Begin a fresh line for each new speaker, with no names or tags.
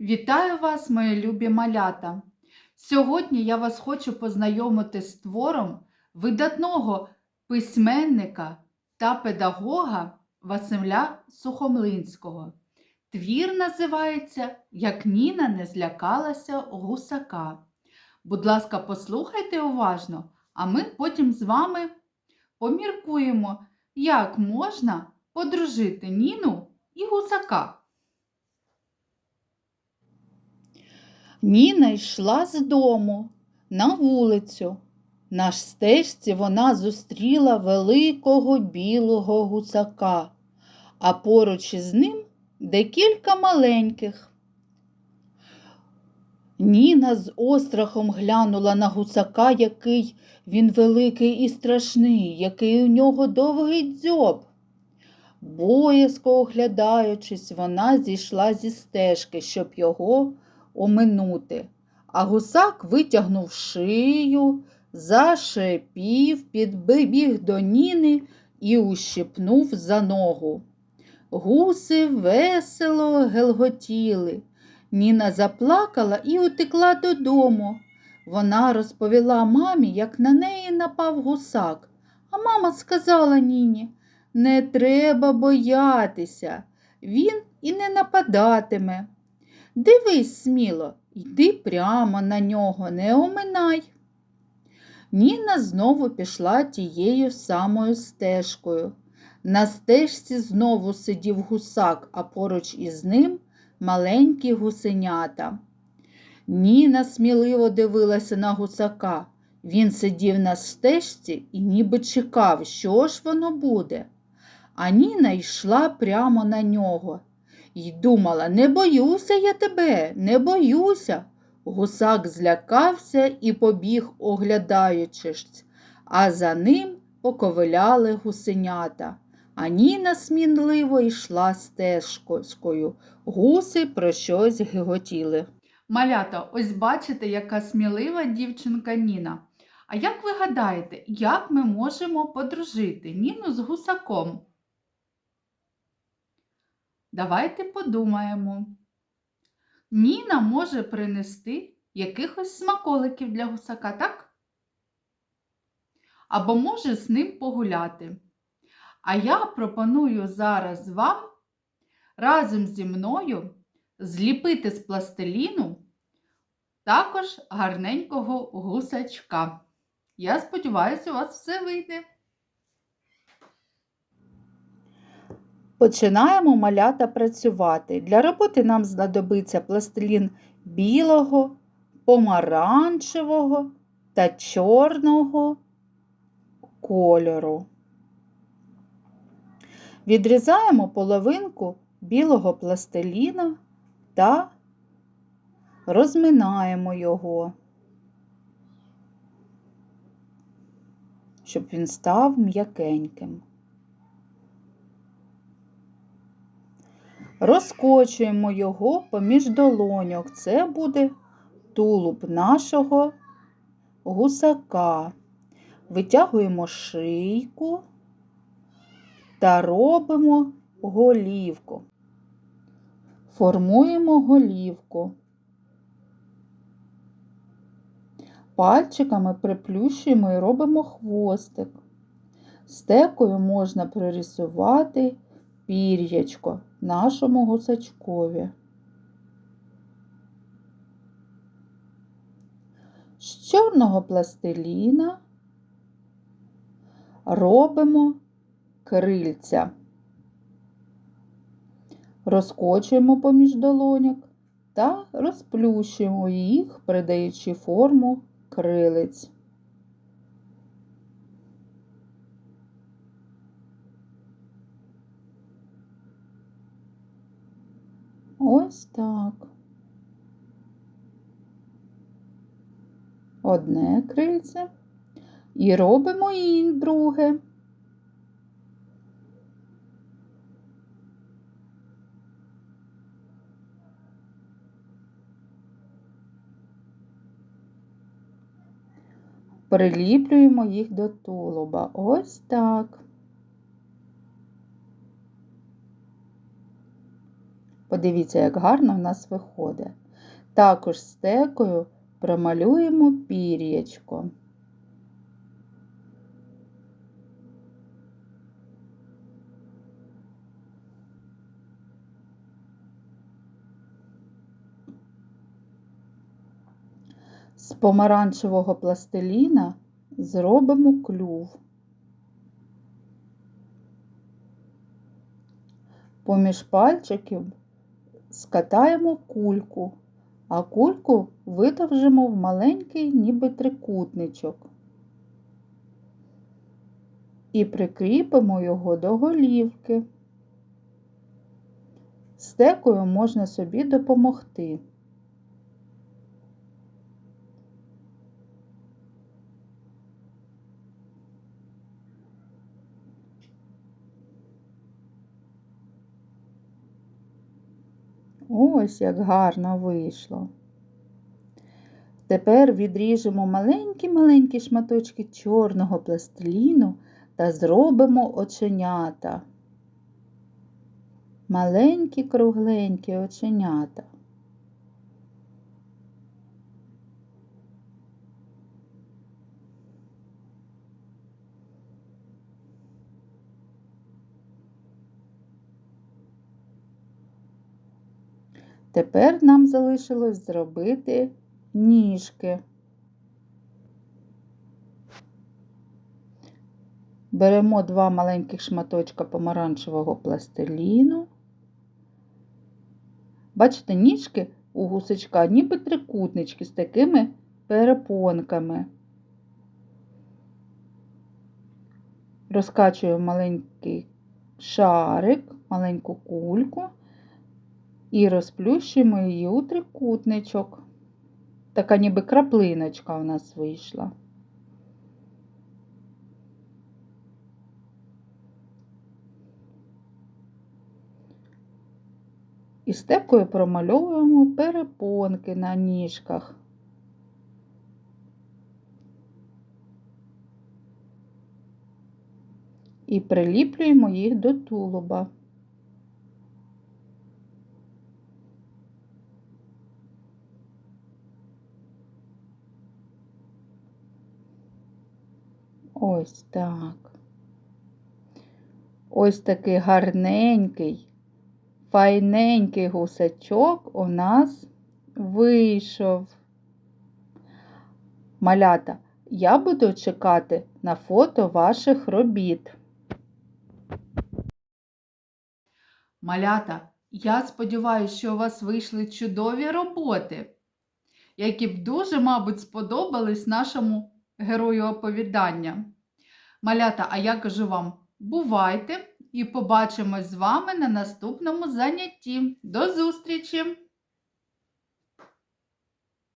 Вітаю вас, мої любі малята! Сьогодні я вас хочу познайомити з твором видатного письменника та педагога Василя Сухомлинського. Твір називається Як Ніна не злякалася гусака. Будь ласка, послухайте уважно, а ми потім з вами поміркуємо, як можна подружити Ніну і гусака. Ніна йшла з дому на вулицю. На стежці вона зустріла великого білого гусака, а поруч із ним декілька маленьких. Ніна з острахом глянула на гусака, який він великий і страшний, який у нього довгий дзьоб. Боязко оглядаючись, вона зійшла зі стежки, щоб його оминути. А гусак витягнув шию, зашепів, підбіг до Ніни і ущипнув за ногу. Гуси весело гелготіли. Ніна заплакала і утекла додому. Вона розповіла мамі, як на неї напав гусак. А мама сказала Ніні, не треба боятися, він і не нападатиме. Дивись сміло, йди прямо на нього, не оминай. Ніна знову пішла тією самою стежкою. На стежці знову сидів гусак, а поруч із ним маленькі гусенята. Ніна сміливо дивилася на гусака. Він сидів на стежці і ніби чекав, що ж воно буде. А Ніна йшла прямо на нього й думала, не боюся я тебе, не боюся. Гусак злякався і побіг, оглядаючись, а за ним поковиляли гусенята. А Ніна смінливо йшла стежкою. Гуси про щось гиготіли. Малята, ось бачите, яка смілива дівчинка Ніна. А як ви гадаєте, як ми можемо подружити Ніну з гусаком? Давайте подумаємо. Ніна може принести якихось смаколиків для гусака, так? Або може з ним погуляти. А я пропоную зараз вам разом зі мною зліпити з пластиліну також гарненького гусачка. Я сподіваюся, у вас все вийде. Починаємо малята працювати. Для роботи нам знадобиться пластилін білого, помаранчевого та чорного кольору. Відрізаємо половинку білого пластиліна та розминаємо його, щоб він став м'якеньким. Розкочуємо його поміж долоньок. Це буде тулуб нашого гусака. Витягуємо шийку та робимо голівку. Формуємо голівку. Пальчиками приплющуємо і робимо хвостик. Стекою можна прорисувати пір'ячко нашому гусачкові. З чорного пластиліна робимо крильця, розкочуємо поміж долоняк та розплющуємо їх, придаючи форму крилиць. Ось так. Одне крильце і робимо і друге. Приліплюємо їх до тулуба. Ось так. Подивіться, як гарно в нас виходить. Також стекою промалюємо пір'ячко. З помаранчевого пластиліна зробимо клюв. Поміж пальчиків скатаємо кульку, а кульку видовжимо в маленький ніби трикутничок і прикріпимо його до голівки. Стекою можна собі допомогти. Ось як гарно вийшло. Тепер відріжемо маленькі-маленькі шматочки чорного пластиліну та зробимо оченята. Маленькі кругленькі оченята. Тепер нам залишилось зробити ніжки. Беремо два маленьких шматочка помаранчевого пластиліну. Бачите, ніжки у гусачка ніби трикутнички з такими перепонками. Розкачуємо маленький шарик, маленьку кульку і розплющуємо її у трикутничок. Така ніби краплиночка у нас вийшла. І степкою промальовуємо перепонки на ніжках. І приліплюємо їх до тулуба. Ось так. Ось такий гарненький, файненький гусачок у нас вийшов. Малята, я буду чекати на фото ваших робіт. Малята, я сподіваюся, що у вас вийшли чудові роботи, які б дуже, мабуть, сподобались нашому герою оповідання. Малята, а я кажу вам, бувайте і побачимось з вами на наступному занятті. До зустрічі!